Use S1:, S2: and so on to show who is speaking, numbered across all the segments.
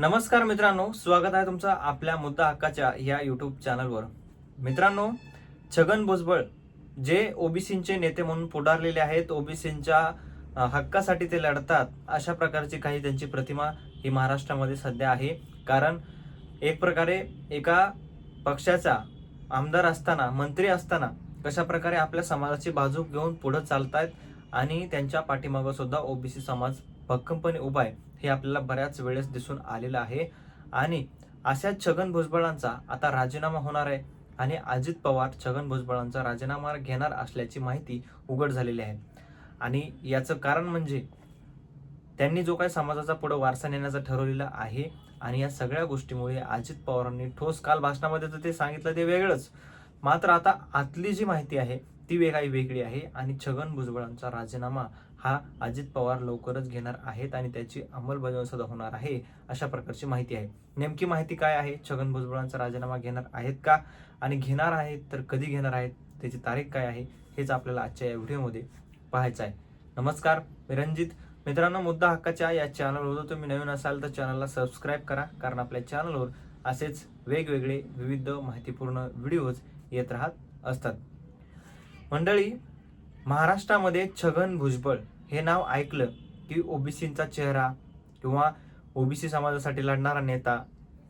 S1: नमस्कार मित्रांनो स्वागत आहे तुमचं आपल्या मुद्दा हक्काच्या या यूट्यूब चॅनलवर मित्रांनो छगन भुजबळ जे ओबीसींचे नेते म्हणून पुढारलेले आहेत ओबीसींच्या हक्कासाठी ते लढतात अशा प्रकारची काही त्यांची प्रतिमा ही महाराष्ट्रामध्ये सध्या आहे. कारण एक प्रकारे एका पक्षाचा आमदार असताना मंत्री असताना कशा प्रकारे आपल्या समाजाची बाजू घेऊन पुढे चालतायत आणि त्यांच्या पाठीमागं सुद्धा ओबीसी समाज भक्कमपणे उभा आहे हे आपल्याला बऱ्याच वेळेस दिसून आलेलं आहे. आणि अशाच छगन भुजबळांचा आता राजीनामा होणार आहे आणि अजित पवार छगन भुजबळांचा राजीनामा घेणार असल्याची माहिती उघड झालेली आहे. आणि याचं कारण म्हणजे त्यांनी जो काही समाजाचा पुढे वारसा नेण्याचा ठरवलेला आहे आणि या सगळ्या गोष्टीमुळे अजित पवारांनी ठोस काल भाषणामध्ये तर ते सांगितलं ते वेगळंच. मात्र आता आतली जी माहिती आहे ती वेगळी वेगळी आहे आणि छगन भुजबळांचा राजीनामा हा अजित पवार लवकरच घेणार आहेत आणि त्याची अंमलबजावणी सुद्धा होणार आहे अशा प्रकारची माहिती आहे. नेमकी माहिती काय आहे? छगन भुजबळांचा राजीनामा घेणार आहेत का? आणि घेणार आहेत तर कधी घेणार आहेत? त्याची तारीख काय आहे? हेच आपल्याला आजच्या या व्हिडिओमध्ये पाहायचं आहे. नमस्कार मी रणजित. मित्रांनो मुद्दा हक्काच्या या चॅनलवर जर तुम्ही नवीन असाल तर चॅनलला सबस्क्राईब करा कारण आपल्या चॅनलवर असेच वेगवेगळे विविध माहितीपूर्ण व्हिडिओज येत राहत असतात. मंडळी महाराष्ट्रामध्ये छगन भुजबळ हे नाव ऐकलं की ओबीसींचा चेहरा किंवा ओबीसी समाजासाठी लढणारा नेता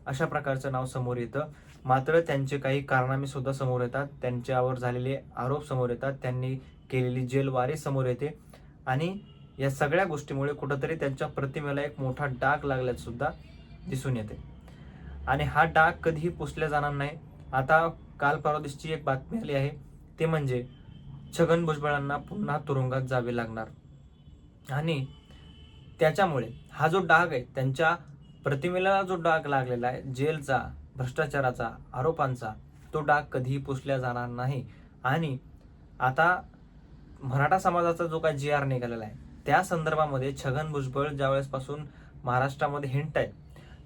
S1: अशा प्रकारचं नाव समोर येतं. मात्र त्यांचे काही कारनामे सुद्धा समोर येतात. त्यांच्यावर झालेले आरोप समोर येतात. त्यांनी केलेली जेलवारी समोर येते. आणि या सगळ्या गोष्टीमुळे कुठंतरी त्यांच्या प्रतिमेला एक मोठा डाग लागल्यात सुद्धा दिसून येते. आणि हा डाग कधीही पुसला जाणार नाही. आता काल परवा एक बातमी आली आहे. ते म्हणजे छगन भुजबळांना पुन्हा तुरुंगात जावे लागणार. आणि त्याच्यामुळे हा जो डाग आहे त्यांच्या प्रतिमेला जो डाग लागलेला आहे जेलचा भ्रष्टाचाराचा आरोपांचा तो डाग कधीही पुसला जाणार नाही. आणि आता मराठा समाजाचा जो काय जी आर निघालेला आहे त्या संदर्भामध्ये छगन भुजबळ ज्यावेळेसपासून महाराष्ट्रामध्ये हिंट आहेत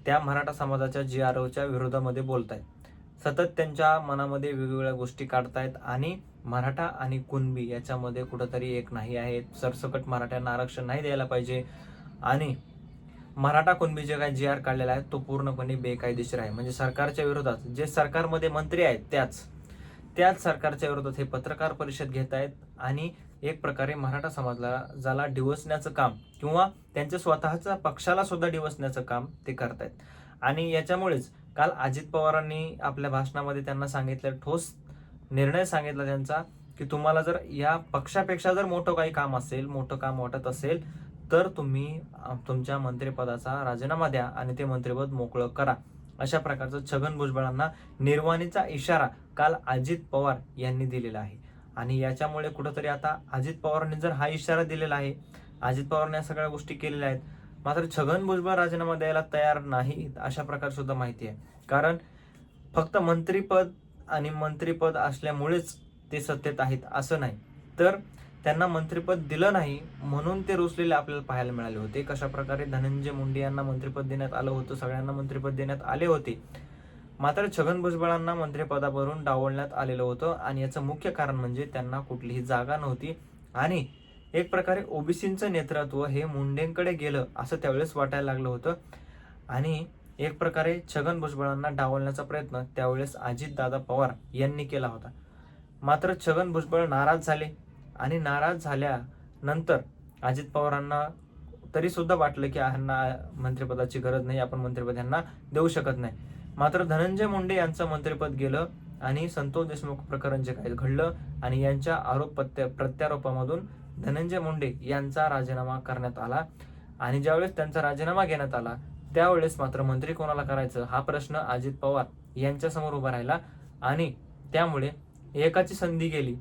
S1: त्या मराठा समाजाच्या जी आर ओच्या विरोधामध्ये बोलत आहेत सतत त्यांच्या मनामध्ये वेगवेगळ्या गोष्टी काढतायत आणि मराठा आणि कुणबी याच्यामध्ये कुठंतरी एक नाही आहे. सरसकट मराठ्यांना आरक्षण नाही द्यायला पाहिजे. आणि मराठा कुणबी जे काय जी आर काढलेला आहे तो पूर्णपणे बेकायदेशीर आहे. म्हणजे सरकारच्या विरोधात जे सरकारमध्ये मंत्री आहेत त्याच त्याच सरकारच्या विरोधात हे पत्रकार परिषद घेत आहेत आणि एक प्रकारे मराठा समाजाला ज्याला डिवसण्याचं काम किंवा त्यांच्या स्वतःच्या पक्षाला सुद्धा डिवसण्याचं काम ते करतायत. आणि याच्यामुळेच काल अजित पवारांनी आपल्या भाषणामध्ये त्यांना सांगितलं ठोस निर्णय सांगितला त्यांचा की तुम्हाला जर या पक्षापेक्षा जर मोठं काही काम असेल मोठं काम वाटत असेल तर तुम्ही तुमच्या मंत्रिपदाचा राजीनामा द्या आणि ते मंत्रिपद मोकळं करा. अशा प्रकारचं छगन भुजबळांना निर्वाणीचा इशारा काल अजित पवार यांनी दिलेला आहे. आणि याच्यामुळे कुठंतरी आता अजित पवारांनी जर हा इशारा दिलेला आहे अजित पवारांनी या सगळ्या गोष्टी केलेल्या आहेत मात्र छगन भुजबळ राजीनामा द्यायला तयार नाही अशा प्रकार सुद्धा माहिती आहे. कारण फक्त मंत्रीपद आणि मंत्रीपद असल्यामुळेच ते सत्तेत आहेत असं नाही. तर त्यांना मंत्रिपद दिलं नाही म्हणून ते रुसलेले आपल्याला पाहायला मिळाले होते. कशा प्रकारे धनंजय मुंडे यांना मंत्रिपद देण्यात आलं होतं सगळ्यांना मंत्रिपद देण्यात आले होते. मात्र छगन भुजबळांना मंत्रिपदावरून डावलण्यात आलेलं होतं आणि याचं मुख्य कारण म्हणजे त्यांना कुठलीही जागा नव्हती आणि एक प्रकारे ओबीसींचं नेतृत्व हे मुंडेंकडे गेलं असं त्यावेळेस वाटायला लागलं होतं. आणि एक प्रकारे छगन भुजबळांना डावलण्याचा प्रयत्न त्यावेळेस अजितदादा पवार यांनी केला होता. मात्र छगन भुजबळ नाराज झाले आणि नाराज झाल्यानंतर अजित पवारांना तरी सुद्धा वाटलं की ह्यांना मंत्रिपदाची गरज नाही आपण मंत्रिपद यांना देऊ शकत नाही. मात्र धनंजय मुंडे यांचं मंत्रिपद गेलं आणि संतोष देशमुख प्रकरण जे काही घडलं आणि यांच्या आरोप प्रत्य प्रत्यारोपामधून धनंजय मुंडे यांचा राजीनामा करण्यात आला. आणि ज्यावेळेस त्यांचा राजीनामा घेण्यात आला त्यावेळेस मात्र मंत्री कोणाला करायचं हा प्रश्न अजित पवार यांच्या समोर उभा राहिला. आणि त्यामुळे एकाची संधी गेली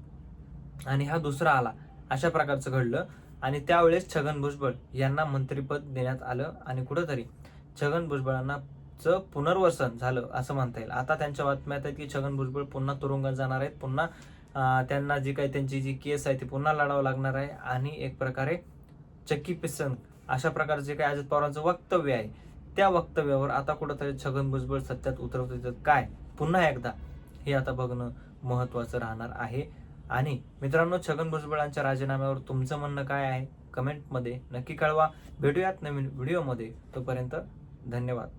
S1: आणि हा दुसरा आला. अशा प्रकारचं घडलं. आणि त्यावेळेस छगन भुजबळ यांना मंत्रिपद देण्यात आलं आणि कुठंतरी छगन भुजबळांना च पुनर्वसन झालं असं म्हणता येईल. आता त्यांच्या बातम्यात आहेत की छगन भुजबळ पुन्हा तुरुंगात जाणार आहेत. पुन्हा त्यांना जी काही त्यांची जी केस आहे ती पुन्हा लढावं लागणार आहे. आणि एक प्रकारे चक्की पिसन अशा प्रकारचे काही अजित पवारांचं वक्तव्य आहे त्या वक्तव्यावर आता कुठंतरी छगन भुजबळ सत्यात उतरवत येतं काय? पुन्हा एकदा हे आता बघणं महत्वाचं राहणार आहे. आणि मित्रांनो छगन भुजबळांच्या राजीनाम्यावर तुमचं म्हणणं काय आहे? कमेंटमध्ये नक्की कळवा. भेटूयात नवीन व्हिडिओमध्ये. तोपर्यंत धन्यवाद.